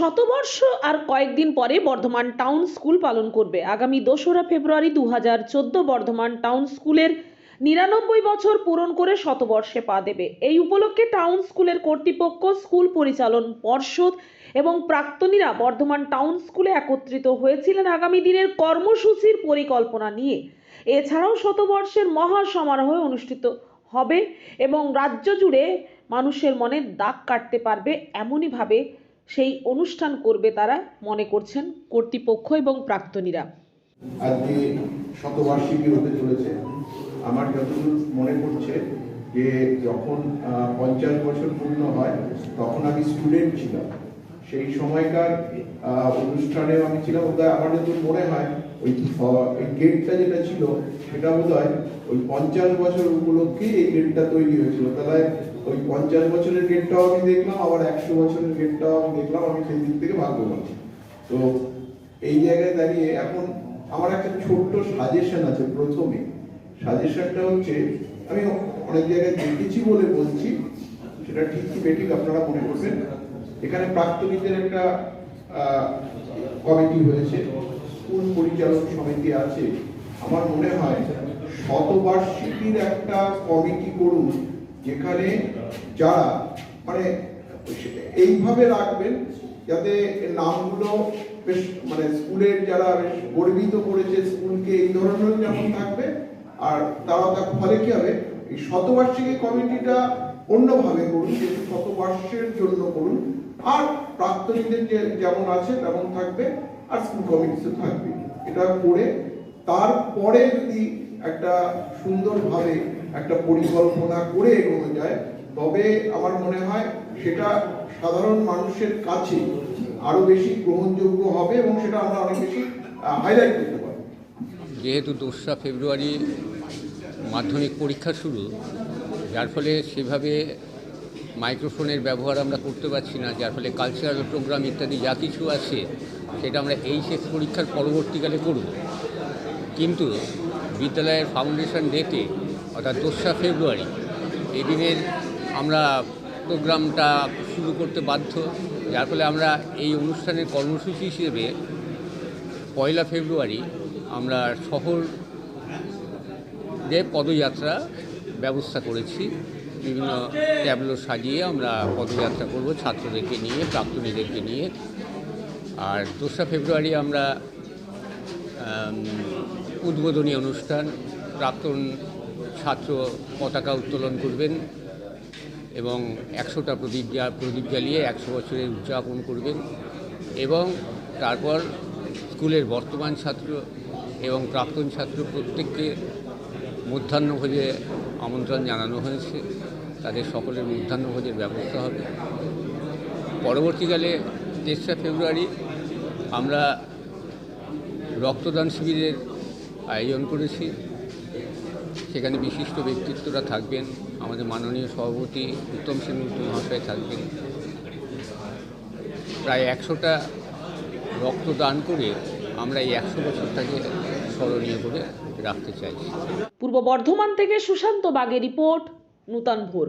শতবর্ষ আর কয়েকদিন পরে বর্ধমান টাউন স্কুল পালন করবে। আগামী দোসরা ফেব্রুয়ারি দু হাজার চোদ্দ বর্ধমান টাউন স্কুলের নিরানব্বই বছর পূরণ করে শতবর্ষে পা দেবে। এই উপলক্ষে টাউন স্কুলের কর্তৃপক্ষ, স্কুল পরিচালন পর্ষদ এবং প্রাক্তনীরা বর্ধমান টাউন স্কুলে একত্রিত হয়েছিলেন আগামী দিনের কর্মসূচির পরিকল্পনা নিয়ে। এছাড়াও শতবর্ষের মহা সমারোহ অনুষ্ঠিত হবে এবং রাজ্য জুড়ে মানুষের মনে দাগ কাটতে পারবে এমনইভাবে সেই অনুষ্ঠান করবে তারা মনে করছেন কর্তৃপক্ষ এবং প্রাক্তনীরা। আজকে শতবার্ষিকী হতে চলেছে। আমার যতদূর মনে পড়ছে যে যখন পঞ্চাশ বছর পূর্ণ হয়, তখন আমি স্টুডেন্ট ছিলাম। সেই সময়কার অনুষ্ঠানে আমি ছিলাম বোধহয়, আমার যতদূর মনে হয়, ওই গেটটা যেটা ছিল, সেটা বোধ হয় ওই পঞ্চাশ বছর উপলক্ষে এই গেটটা তৈরি হয়েছিল। তাহলে ওই পঞ্চাশ বছরের গেটটাও আমি দেখলাম, আবার একশো বছরের গেটটাও আমি দেখলাম, আমি সেই দিক থেকে ভাগ্যবান তো এই জায়গায় দাঁড়িয়ে এখন আমার একটা ছোট্ট সাজেশন আছে প্রথমে। সাজেশনটা হচ্ছে, আমি অনেক জায়গায় দেখেছি বলে বলছি, সেটা ঠিক কি বেঠিক আপনারা মনে করবেন? এখানে প্রাক্তনীদের একটা কমিটি হয়েছে, স্কুল পরিচালক সমিতি আছে। আমার মনে হয় শতবার্ষিকীর একটা কমিটি করুন যেখানে যারা মানে এইভাবে রাখবেন যাতে নামগুলো বেশ মানে স্কুলের যারা বেশ গর্বিত করেছে স্কুলকে এই ধরনের যেমন থাকবে, আর তারা তার ফলে কি হবে? এই শতবার্ষিকী কমিটিটা অন্যভাবে করুন, যে শতবর্ষের জন্য করুন। আর প্রাক্তনীদের যে যেমন আছে তেমন থাকবে, আর স্কুল কমিটিতে থাকবে। এটা করে তারপরে যদি একটা সুন্দরভাবে একটা পরিকল্পনা করে এগোনো যায়, তবে আমার মনে হয় সেটা সাধারণ মানুষের কাছে আরও বেশি গ্রহণযোগ্য হবে এবং সেটা আমরা অনেক বেশি হাইলাইট করতে পারব। যেহেতু দোসরা ফেব্রুয়ারি মাধ্যমিক পরীক্ষা শুরু, যার ফলে সেভাবে মাইক্রোফোনের ব্যবহার আমরা করতে পারছি না, যার ফলে কালচারাল প্রোগ্রাম ইত্যাদি যা কিছু আছে, সেটা আমরা এইচএস পরীক্ষার পরবর্তীকালে করব। কিন্তু বিদ্যালয়ের ফাউন্ডেশন ডেতে অর্থাৎ দোসরা ফেব্রুয়ারি। এই দিনের আমরা প্রোগ্রামটা শুরু করতে বাধ্য। যার ফলে আমরা এই অনুষ্ঠানের কর্মসূচি হিসেবে পয়লা ফেব্রুয়ারি আমরা শহর যে পদযাত্রা ব্যবস্থা করেছি। বিভিন্ন ট্যাবলো সাজিয়ে আমরা পদযাত্রা করব ছাত্রদেরকে নিয়ে, প্রাক্তনীদেরকে নিয়ে। আর দোসরা ফেব্রুয়ারি আমরা উদ্বোধনী অনুষ্ঠান, প্রাক্তন ছাত্র পতাকা উত্তোলন করবেন এবং একশোটা প্রদীপ জা- প্রদীপ জ্বালিয়ে একশো বছরের উদযাপন করবেন এবং তারপর স্কুলের বর্তমান ছাত্র এবং প্রাক্তন ছাত্র প্রত্যেককে মধ্যাহ্নভোজে আমন্ত্রণ জানানো হয়েছে। তাদের সকলের মধ্যাহ্নভোজের ব্যবস্থা হবে। পরবর্তীকালে তেসরা ফেব্রুয়ারি আমরা রক্তদান শিবিরের আয়োজন করেছি। সেখানে বিশিষ্ট ব্যক্তিত্বরা থাকবেন। আমাদের মাননীয় সভাপতি উত্তম সেনগুপ্ত মহাশয় থাকবেন। প্রায় একশোটা রক্তদান করে আমরা এই একশো বছরটাকে স্মরণীয় করে রাখতে চাইছি। পূর্ব বর্ধমান থেকে সুশান্ত বাগের রিপোর্ট নূতন ভোর